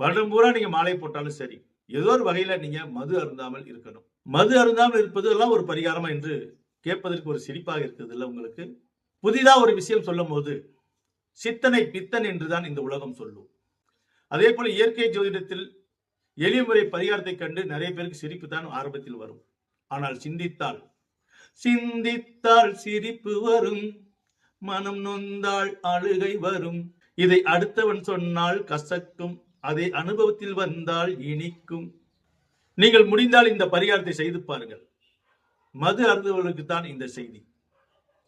வருடம் பூரா நீங்க மாலை போட்டாலும் சரி ஏதோ ஒரு வகையில நீங்க மது அருந்தாமல் இருக்கணும். மது அருந்தாமல் இருப்பது எல்லாம் ஒரு பரிகாரமா என்று கேட்பதற்கு ஒரு சிரிப்பாக இருக்குது இல்லை உங்களுக்கு? புதிதா ஒரு விஷயம் சொல்லும் போது சித்தனை பித்தன் என்றுதான் இந்த உலகம் சொல்லும். அதே போல இயற்கை ஜோதிடத்தில் எளிய முறை பரிகாரத்தை கண்டு நிறைய பேருக்கு சிரிப்பு தான் ஆரம்பத்தில் வரும். ஆனால் சிந்தித்தால் சிந்தித்தால் சிரிப்பு வரும் மனம் நொந்தால் அழுகை வரும். இதை அடுத்தவன் சொன்னால் கசக்கும் அதை அனுபவத்தில் வந்தால் இனிக்கும். நீங்கள் முடிந்தால் இந்த பரிகாரத்தை செய்து பாருங்கள். மது அருந்தவர்களுக்கு தான் இந்த செய்தி.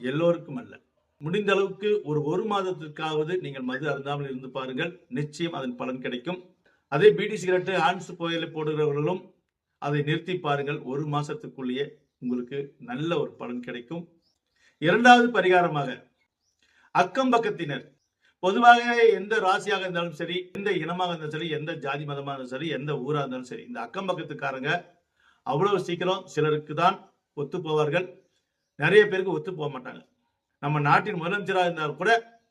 எல்லோருக்கும் அல்ல. முடிந்த அளவுக்கு ஒரு ஒரு மாதத்திற்காவது நீங்கள் மது அருந்தாமல் இருந்து பாருங்கள். நிச்சயம் அதன் பலன் கிடைக்கும். அதே பீடி சிகரெட்டு ஆன்ஸ் புயலை போடுகிறவர்களும் அதை நிறுத்தி பாருங்கள். ஒரு மாசத்துக்குள்ளேயே உங்களுக்கு நல்ல ஒரு பலன் கிடைக்கும். இரண்டாவது பரிகாரமாக அக்கம் பக்கத்தினர் பொதுவாகவே எந்த ராசியாக இருந்தாலும் சரி எந்த இனமாக இருந்தாலும் சரி எந்த ஜாதி மதமாக இருந்தாலும் சரி எந்த ஊராக இருந்தாலும் சரி இந்த அக்கம் பக்கத்துக்காரங்க அவ்வளவு சீக்கிரம் சிலருக்கு தான் ஒத்து போவார்கள். நிறைய பேருக்கு ஒத்து போக மாட்டாங்க. நம்ம நாட்டின் முதலமைச்சராக இருந்தால் கூட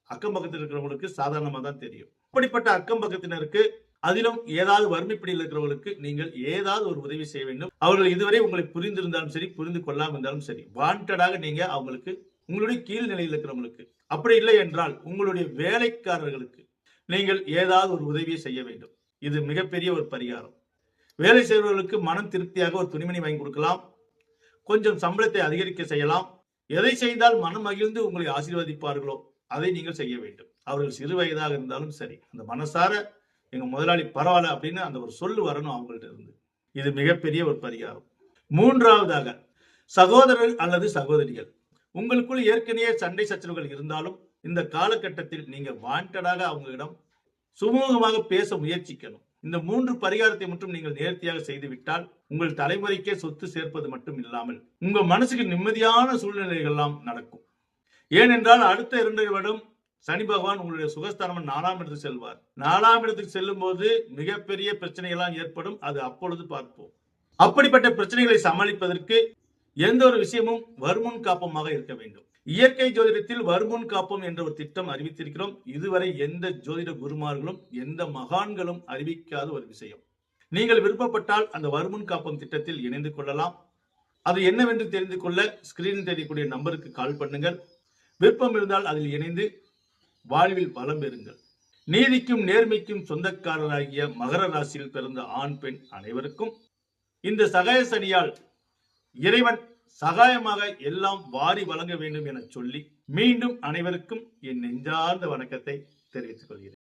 அக்கம் பக்கத்தில் இருக்கிறவங்களுக்கு சாதாரணமாக தான் தெரியும். அப்படிப்பட்ட அக்கம் பக்கத்தினருக்கு அதிலும் ஏதாவது வறுமைப்படியில் இருக்கிறவர்களுக்கு நீங்கள் ஏதாவது ஒரு உதவி செய்ய வேண்டும். அவர்கள் இதுவரை உங்களை புரிந்திருந்தாலும் சரி புரிந்து கொள்ளாமல் இருந்தாலும் சரி வாண்டடாக நீங்க அவங்களுக்கு உங்களுடைய கீழ் நிலையில் இருக்கிறவங்களுக்கு. அப்படி இல்லை என்றால் உங்களுடைய வேலைக்காரர்களுக்கு நீங்கள் ஏதாவது ஒரு உதவியை செய்ய வேண்டும். இது மிகப்பெரிய ஒரு பரிகாரம். வேலை செய்பவர்களுக்கு மனம் திருப்தியாக ஒரு துணிமணி வாங்கி கொடுக்கலாம். கொஞ்சம் சம்பளத்தை அதிகரிக்க செய்யலாம். எதை செய்தால் மனம் மகிழ்ந்து உங்களை ஆசீர்வதிப்பார்களோ அதை நீங்கள் செய்ய வேண்டும். அவர்கள் சிறு வயதாக இருந்தாலும் சரி அந்த மனசார எங்க முதலாளி பரவாயில்ல அப்படின்னு அந்த ஒரு சொல்லு வரணும் அவங்கள்ட்ட இருந்து. இது மிகப்பெரிய ஒரு பரிகாரம். மூன்றாவதாக சகோதரர் அல்லது சகோதரிகள். உங்களுக்குள் ஏற்கனவே சண்டை சச்சரவுகள் இருந்தாலும் இந்த காலகட்டத்தில் நீங்க வாண்டடாக அவங்களிடம் சுமூகமாக பேச முயற்சிக்கணும். இந்த மூன்று பரிகாரத்தை மட்டும் நீங்கள் நேர்த்தியாக செய்துவிட்டால் உங்கள் தலைமுறைக்கே சொத்து சேர்ப்பது மட்டும் இல்லாமல் உங்க மனசுக்கு நிம்மதியான சூழ்நிலைகள் எல்லாம் நடக்கும். ஏனென்றால் அடுத்த இரண்டு வருடம் சனி பகவான் உங்களுடைய சுகஸ்தானம் நாலாம் இடத்துக்கு செல்வார். நாலாம் இடத்துக்கு செல்லும் போது மிகப்பெரிய பிரச்சனைகள்லாம் ஏற்படும். அது அப்பொழுது பார்ப்போம். அப்படிப்பட்ட பிரச்சனைகளை சமாளிப்பதற்கு எந்த ஒரு விஷயமும் வருமுன் காப்பமாக இருக்க வேண்டும். இயற்கை ஜோதிடத்தில் வருமுன் காப்பம் என்ற ஒரு திட்டம் அறிவித்திருக்கிறோம். இதுவரை எந்த ஜோதிட குருமார்களும் எந்த மகான்களும் அறிவிக்காத ஒரு விஷயம். நீங்கள் விருப்பப்பட்டால் அந்த வருமுன் காப்பம் திட்டத்தில் இணைந்து கொள்ளலாம். அது என்னவென்று தெரிந்து கொள்ள ஸ்கிரீனில் தெரியக்கூடிய நம்பருக்கு கால் பண்ணுங்கள். விருப்பம் இருந்தால் அதில் இணைந்து வாழ்வில் பலம் பெறுங்கள். நீதிக்கும் நேர்மைக்கும் சொந்தக்காரராகிய மகர ராசியில் பிறந்த ஆண் பெண் அனைவருக்கும் இந்த சகாய சனியால் இறைவன் சகாயமாக எல்லாம் வாரி வழங்க வேண்டும் என சொல்லி மீண்டும் அனைவருக்கும் என் நெஞ்சார்ந்த வணக்கத்தை தெரிவித்துக் கொள்கிறேன்.